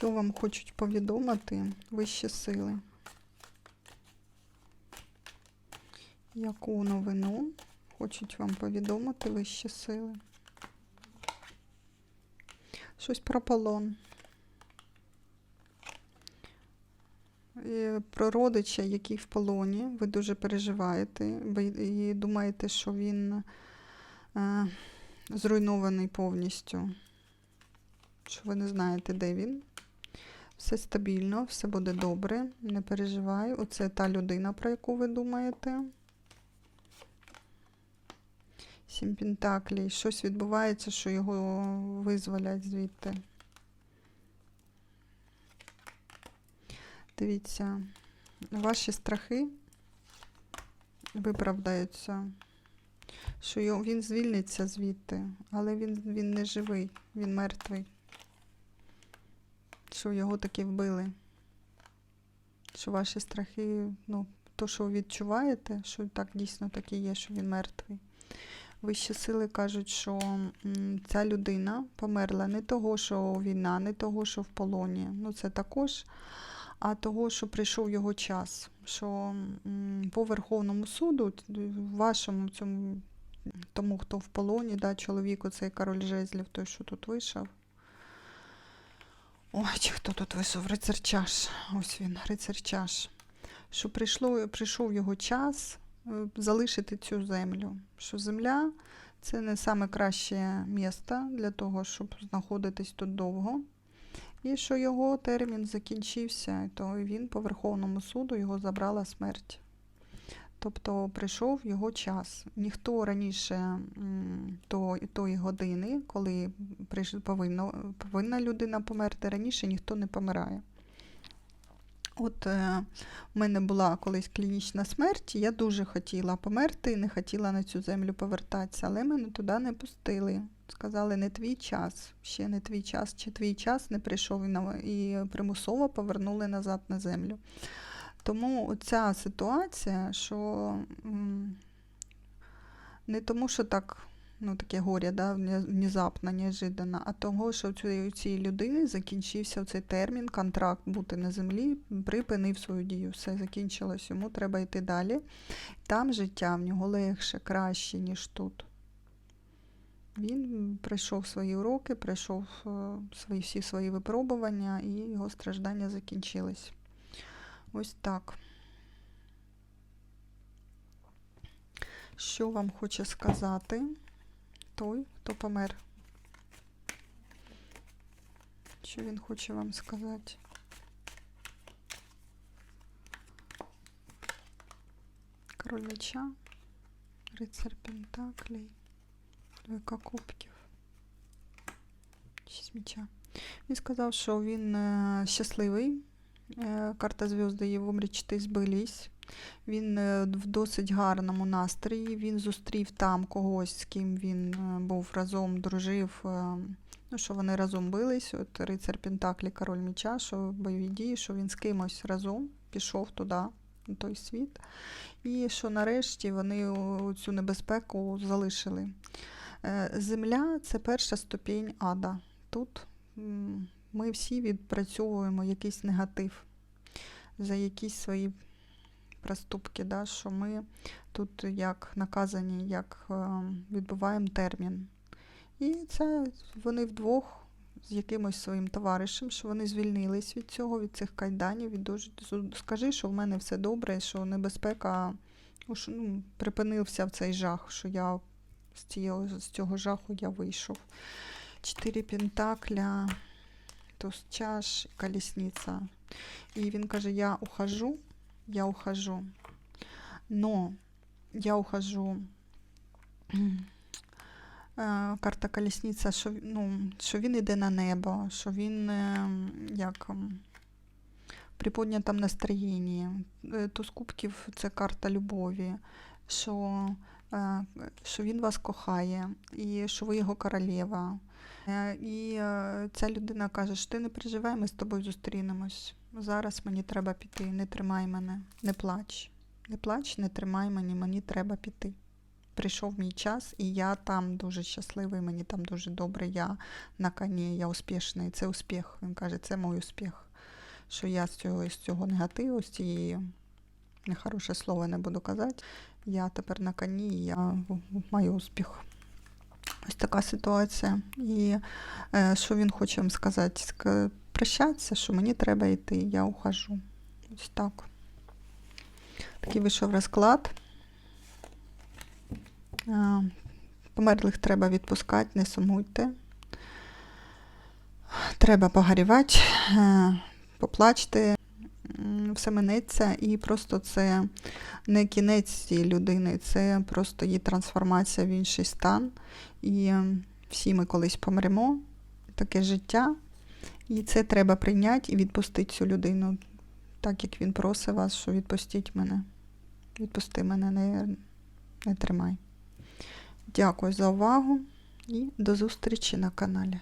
Що вам хочуть повідомити вищі сили? Яку новину хочуть вам повідомити вищі сили? Щось про полон. Про родича, який в полоні, ви дуже переживаєте і думаєте, що він е, зруйнований повністю, що ви не знаєте, де він. Все стабільно, все буде добре, не переживай. Оце та людина, про яку ви думаєте. Сім Пентаклей. Щось відбувається, що його визволять звідти. Дивіться, ваші страхи виправдаються, що його, він звільниться звідти, але він, він не живий, він мертвий. Що його таки вбили. Що ваші страхи, ну, то, що ви відчуваєте, що так дійсно так і є, що він мертвий. Вищі сили кажуть, що ця людина померла не того, що війна, не того, що в полоні. Ну, це також, а того, що прийшов його час. Що по Верховному суду, вашому цьому, тому, хто в полоні, да, чоловіку, цей король жезлів, той, що тут вийшов. Ой, чи хто тут вийшов? Рицар чаш. Ось він, рицар чаш. Що прийшло, прийшов його час е, залишити цю землю. Що земля це не саме краще місто для того, щоб знаходитись тут довго. І що його термін закінчився, то він по Верховному суду його забрала смерть. Тобто прийшов його час. Ніхто раніше то, тої години, коли повинна, повинна людина померти, раніше ніхто не помирає. От е, у мене була колись клінічна смерть, я дуже хотіла померти, не хотіла на цю землю повертатися, але мене туди не пустили. Сказали, не твій час, ще не твій час, чи твій час не прийшов і примусово повернули назад на землю. Тому ця ситуація, що не тому, що так, ну таке горе, да, внезапно, неожиданно, а того, що у цієї, людини закінчився цей термін, контракт бути на землі, припинив свою дію. Все закінчилось, йому треба йти далі. Там життя в нього легше, краще, ніж тут. Він пройшов свої уроки, пройшов е, свої, всі свої випробування, і його страждання закінчились. Ось так. Що вам хоче сказати той, хто помер? Що він хоче вам сказати? Король меча, рицар Пентаклей, двойка кубків, шість меча. Він сказав, що він е, щасливий. Е, Карта зв'язки його мрічти збились. Він е, в досить гарному настрої. Він зустрів там когось, з ким він е, був разом, дружив. Ну, що вони разом бились. От рицар Пентаклі, король меча, що бойові дії, що він з кимось разом пішов туди, на той світ. І що нарешті вони цю небезпеку залишили. Земля це перша ступінь ада. Тут ми всі відпрацьовуємо якийсь негатив за якісь свої проступки, да, що ми тут як наказані, як е, відбуваємо термін. І це вони вдвох з якимось своїм товаришем, що вони звільнились від цього, від цих кайданів. Від дуже, скажи, що в мене все добре, що небезпека, ну, припинився в цей жах, що я з, цього, з цього жаху я вийшов. Чотири пентакля, туз чаш, колісниця. І він каже: Я ухожу, я ухожу. Но я ухожу. Е, Карта колісниця, що, ну, що він йде на небо, що він е, як при піднятому настроєнні. Е, Туз кубків це карта любові, що, що він вас кохає, і що ви його королева. Е, І е, ця людина каже, що ти не переживай, ми з тобою зустрінемось. Зараз мені треба піти, не тримай мене, не плач. Не плач, не тримай мене, мені треба піти. прийшов мій час, і я там дуже щасливий, мені там дуже добре, я на коні, я успішний. Це успіх. Він каже, це мій успіх. Що я з цього, з цього негативу, з цієї нехороше слово не буду казати. Я тепер на коні, і я маю успіх. Ось така ситуація. І е, що він хоче вам сказати? Прощатися, що мені треба йти, я ухожу. Ось так. Такий вийшов розклад. Е, Померлих треба відпускати, не сумуйте. Треба погорівати, е, поплачте, все минеться, і просто це не кінець цієї людини, це просто її трансформація в інший стан. І е, всі ми колись помремо, таке життя. І це треба прийняти і відпустити цю людину, так як він просить вас, що відпустіть мене. Відпусти мене, не, не тримай. Дякую за увагу і до зустрічі на каналі.